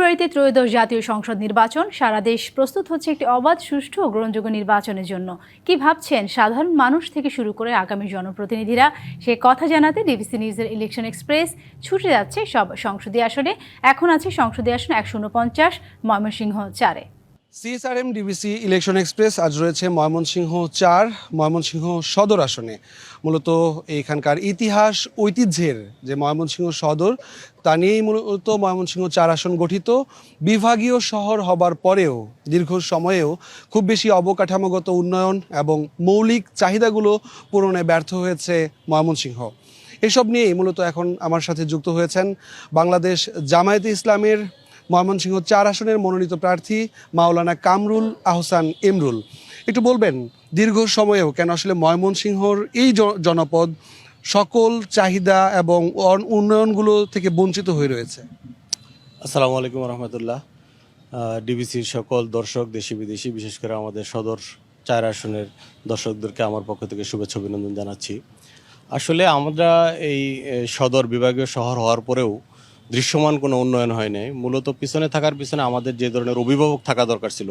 ফেব্রুয়ারিতে ত্রয়োদশ জাতীয় সংসদ নির্বাচন। সারা দেশ প্রস্তুত হচ্ছে একটি অবাধ, সুষ্ঠু ও গ্রহণযোগ্য নির্বাচনের জন্য। কি ভাবছেন সাধারণ মানুষ থেকে শুরু করে আগামী জনপ্রতিনিধিরা? সে কথা জানাতে ডিবিসি নিউজের ইলেকশন এক্সপ্রেস ছুটে যাচ্ছে সব সংসদীয় আসনে। এখন আছে সংসদীয় আসন একশো ঊনপঞ্চাশ ময়মনসিংহ চারে। সিএসআরএম, ডিবিসি, ইলেকশন এক্সপ্রেস, আজ রয়েছে ময়মনসিংহ চার, ময়মনসিংহ সদর আসনে। মূলত এখানকার ইতিহাস, ঐতিহ্যের যে ময়মনসিংহ সদর, তা নিয়েই মূলত ময়মনসিংহ চার আসন গঠিত। বিভাগীয় শহর হবার পরেও, দীর্ঘ সময়েও খুব বেশি অবকাঠামোগত উন্নয়ন এবং মৌলিক চাহিদাগুলো পূরণে ব্যর্থ হয়েছে ময়মনসিংহ। এসব নিয়েই মূলত এখন আমার সাথে যুক্ত হয়েছেন বাংলাদেশ জামায়াতে ইসলামের ময়মনসিংহ চার আসনের মনোনীত প্রার্থী মাওলানা কামরুল আহসান এমরুল একটু বলবেন, দীর্ঘ সময়েও কেন আসলে ময়মনসিংহর এই জনপদ সকল চাহিদা এবং উন্নয়নগুলো থেকে বঞ্চিত হয়ে রয়েছে? আসসালামু আলাইকুম রহমতুল্লাহ। ডিবিসির সকল দর্শক, দেশি বিদেশি, বিশেষ করে আমাদের সদর চার আসনের দর্শকদেরকে আমার পক্ষ থেকে শুভেচ্ছা অভিনন্দন জানাচ্ছি। আসলে আমরা এই সদর বিভাগীয় শহর হওয়ার পরেও দৃশ্যমান কোনো উন্নয়ন হয় নাই। মূলত পিছনে থাকার পিছনে আমাদের যে ধরনের অভিভাবক থাকা দরকার ছিল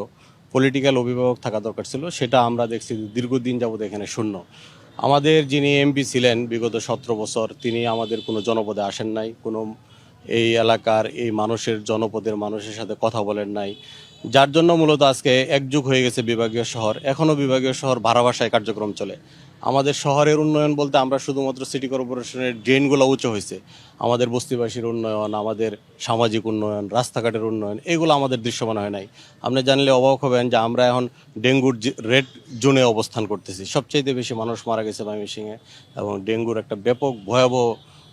পলিটিক্যাল অভিভাবক থাকা দরকার ছিল, সেটা আমরা দেখছি দীর্ঘদিন যাবত এখানে শূন্য। আমাদের যিনি এমপি ছিলেন বিগত সতেরো বছর, তিনি আমাদের কোনো জনপদে আসেন নাই, কোনো এই এলাকার এই মানুষের জনপদের মানুষের সাথে কথা বলেন নাই। যার জন্য মূলত আজকে একযুগ হয়ে গেছে বিভাগীয় শহর। এখনও বিভাগীয় শহর ভাড়া ভাষায় কার্যক্রম চলে। আমাদের শহরের উন্নয়ন বলতে আমরা শুধুমাত্র সিটি কর্পোরেশনের ড্রেনগুলো উঁচু হয়েছে। আমাদের বস্তিবাসীর উন্নয়ন, আমাদের সামাজিক উন্নয়ন, রাস্তাঘাটের উন্নয়ন, এগুলো আমাদের দৃশ্যমান হয় নাই। আপনি জানলে অবাক হবেন যে আমরা এখন ডেঙ্গুর রেড জোনে অবস্থান করতেছি। সবচাইতে বেশি মানুষ মারা গেছে ময়মনসিংহে এবং ডেঙ্গুর একটা ব্যাপক ভয়াবহ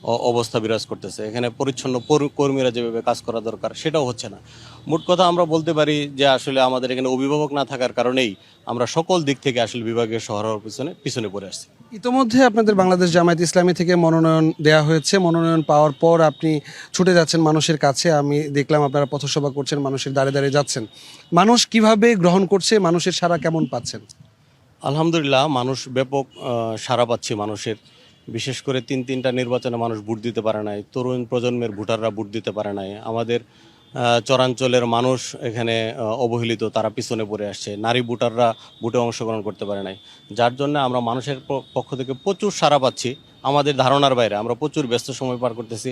অবস্থা বিরাজ করতেছে। এখানে পরিচ্ছন্ন পর- কর্মীরা যেভাবে কাজ করা দরকার সেটাও হচ্ছে না। মোট কথা আমরা বলতে পারি যে আসলে আমাদের এখানে অভিভাবক না থাকার কারণেই আমরা সকল দিক থেকে আসলে বিভাগীয় শহর পিছনে পিছনে পড়ে আসছি। ইতোমধ্যে আপনাদের বাংলাদেশ জামায়াত ইসলামী থেকে মনোনয়ন দেয়া হয়েছে। মনোনয়ন পাওয়ার পর আপনি ছুটে যাচ্ছেন মানুষের কাছে। আমি দেখলাম আপনারা পথসভা করছেন মানুষের দাঁড়ে দাঁড়িয়ে যাচ্ছেন। মানুষ কীভাবে গ্রহণ করছে মানুষের সারা কেমন পাচ্ছেন? আলহামদুলিল্লাহ মানুষ ব্যাপক সাড়া পাচ্ছে মানুষের। বিশেষ করে তিন তিনটা নির্বাচনে মানুষ ভোট দিতে পারে নাই, তরুণ প্রজন্মের ভোটাররা ভোট দিতে পারে নাই। আমাদের চরাঞ্চলের মানুষ এখানে অবহেলিত, তারা পিছনে পড়ে আসছে। নারী ভোটাররা ভোটে অংশগ্রহণ করতে পারে নাই। যার জন্য আমরা মানুষের পক্ষ থেকে প্রচুর সারা পাচ্ছি। আমাদের ধারণার বাইরে। আমরা প্রচুর ব্যস্ত সময় পার করতেছি।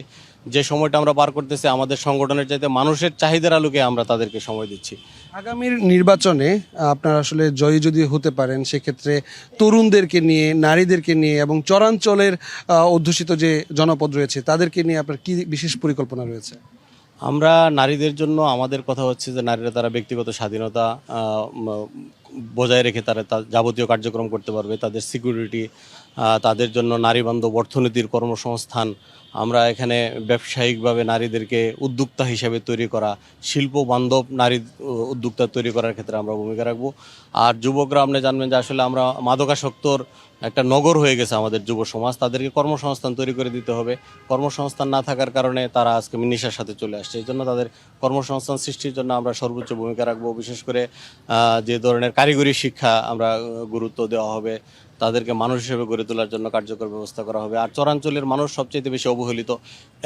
যে সময়টা আমরা পার করতেছি আমাদের সংগঠনের চাইতে মানুষের চাহিদার আলোকে আমরা তাদেরকে সময় দিচ্ছি। আগামীর নির্বাচনে আপনার আসলে জয়ী যদি হতে পারেন সেক্ষেত্রে তরুণদেরকে নিয়ে নারীদেরকে নিয়ে এবং চরাঞ্চলের অধ্যুষিত যে জনপদ রয়েছে তাদেরকে নিয়ে আপনার কি বিশেষ পরিকল্পনা রয়েছে? আমরা নারীদের জন্য আমাদের কথা হচ্ছে যে নারীরা তারা ব্যক্তিগত স্বাধীনতা বজায় রেখে তারা যাবতীয় কার্যক্রম করতে পারবে। তাদের সিকিউরিটি তাদের জন্য নারী বান্ধব অর্থনীতির কর্মসংস্থান, আমরা এখানে ব্যবসায়িকভাবে নারীদেরকে উদ্যোক্তা হিসেবে তৈরি করা, শিল্প বান্ধব নারী উদ্যোক্তা তৈরি করার ক্ষেত্রে আমরা ভূমিকা রাখব। আর যুবকরা, আপনি জানবেন যে আসলে আমরা মাদকাসক্তর একটা নগর হয়ে গেছে আমাদের যুব সমাজ, তাদেরকে কর্মসংস্থান তৈরি করে দিতে হবে। কর্মসংস্থান না থাকার কারণে তারা আজকে নিশার সাথে চলে আসছে। এই জন্য তাদের কর্মসংস্থান সৃষ্টির জন্য আমরা সর্বোচ্চ ভূমিকা রাখব। বিশেষ করে যে ধরনের কারিগরি শিক্ষা আমরা গুরুত্ব দেওয়া হবে। তাদেরকে মানুষ হিসেবে গড়ে তোলার জন্য কার্যকর ব্যবস্থা করা হবে। আর চরাঞ্চলের মানুষ সবচেয়ে বেশি অবহেলিত।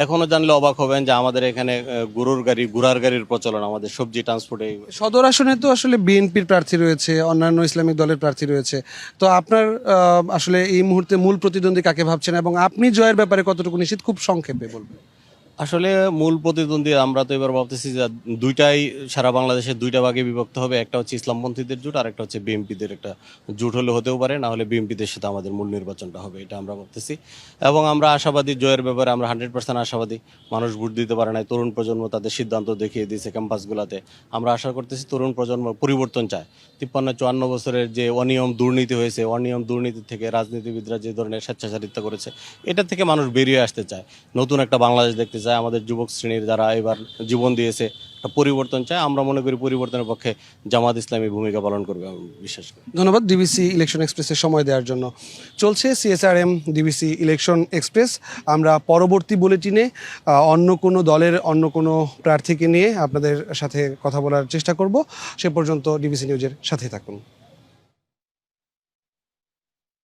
এখনও জানলে অবাক হবেন যে আমাদের এখানে গরুর গাড়ি ঘোড়ার গাড়ির প্রচলন আমাদের সবজি ট্রান্সপোর্টে সদর আসনে তো আসলে বিএনপির প্রার্থী রয়েছে, অন্যান্য ইসলামিক দলের প্রার্থী রয়েছে। তো আপনার আসলে এই মুহূর্তে মূল প্রতিদ্বন্দ্বী কাকে ভাবছেন? এবং আপনি জয়ের ব্যাপারে কতটুকু নিশ্চিত? খুব সংক্ষেপে বলবেন। আসলে মূল প্রতিদ্বন্দ্বী, আমরা তো এবার ভাবতেছি যে দুইটাই সারা বাংলাদেশে দুইটা ভাগে বিভক্ত হবে। একটা হচ্ছে ইসলামপন্থীদের জোট আর একটা হচ্ছে বিএনপিদের একটা জোট হলে হতেও পারে, না হলে বিএনপিদের সাথে আমাদের মূল নির্বাচনটা হবে, এটা আমরা ভাবতেছি। এবং আমরা আশাবাদী, জয়ের ব্যাপারে আমরা হান্ড্রেড পার্সেন্ট আশাবাদী, মানুষ ভোট দিতে পারে না তরুণ প্রজন্ম তাদের সিদ্ধান্ত দেখিয়ে দিয়েছে ক্যাম্পাসগুলোতে। আমরা আশা করতেছি তরুণ প্রজন্ম পরিবর্তন চায়। তিপ্পান্ন, চুয়ান্ন বছরের যে অনিয়ম দুর্নীতি হয়েছে, অনিয়ম দুর্নীতি থেকে রাজনীতিবিদরা যে ধরনের স্বেচ্ছাচারিতা করেছে, এটা থেকে মানুষ বেরিয়ে আসতে চায়। নতুন একটা বাংলাদেশ দেখতে চায়। আমাদের যুবক শ্রেণির যারা এবার জীবন দিয়েছে, একটা পরিবর্তন চায়। আমরা মনে করি পরিবর্তনের পক্ষে জামাত ইসলামী ভূমিকা পালন করবে বিশ্বাস করি। ধন্যবাদ ডিবিসি ইলেকশন এক্সপ্রেসের সময় দেওয়ার জন্য। চলছে সিএসআরএম ডিবিসি ইলেকশন এক্সপ্রেস আমরা পরবর্তী বুলেটিনে অন্য কোনো দলের, অন্য কোনো প্রার্থীকে নিয়ে আপনাদের সাথে কথা বলার চেষ্টা করব। সে পর্যন্ত ডিবিসি নিউজের সাথে থাকুন।